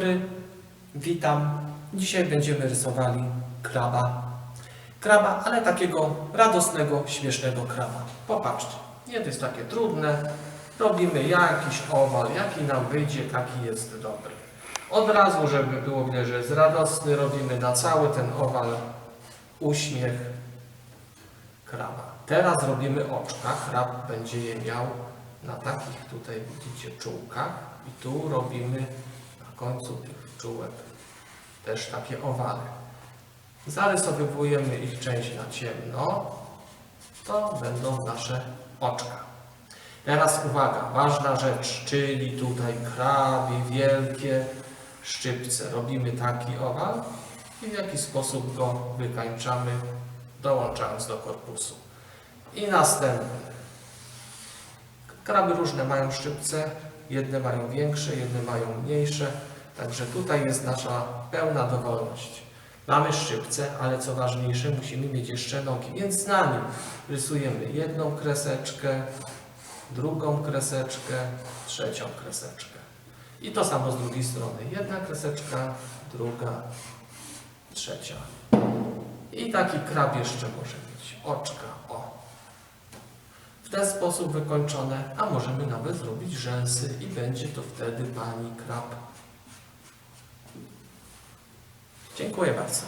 dobry, witam. Dzisiaj będziemy rysowali kraba. Kraba, ale takiego radosnego, śmiesznego kraba. Popatrzcie, nie to jest takie trudne. Robimy jakiś owal, jaki nam wyjdzie, taki jest dobry. Od razu, żeby było widać, że jest radosny, robimy na cały ten owal uśmiech kraba. Teraz robimy oczka. Krab będzie je miał na takich tutaj widzicie czułkach i tu robimy końcu tych czułek też takie owale. Zarysowujemy ich część na ciemno. To będą nasze oczka. Teraz uwaga, ważna rzecz, czyli tutaj krabie wielkie szczypce. Robimy taki owal i w jaki sposób go wykańczamy, dołączając do korpusu. I następny. Kraby różne mają szczypce, jedne mają większe, jedne mają mniejsze, także tutaj jest nasza pełna dowolność. Mamy szczypce, ale co ważniejsze, musimy mieć jeszcze nogi, więc na nim rysujemy jedną kreseczkę, drugą kreseczkę, trzecią kreseczkę. I to samo z drugiej strony. Jedna kreseczka, druga, trzecia. I taki krab jeszcze może mieć oczka, o. W ten sposób wykończone, a możemy nawet zrobić rzęsy i będzie to wtedy pani krab. Dziękuję bardzo.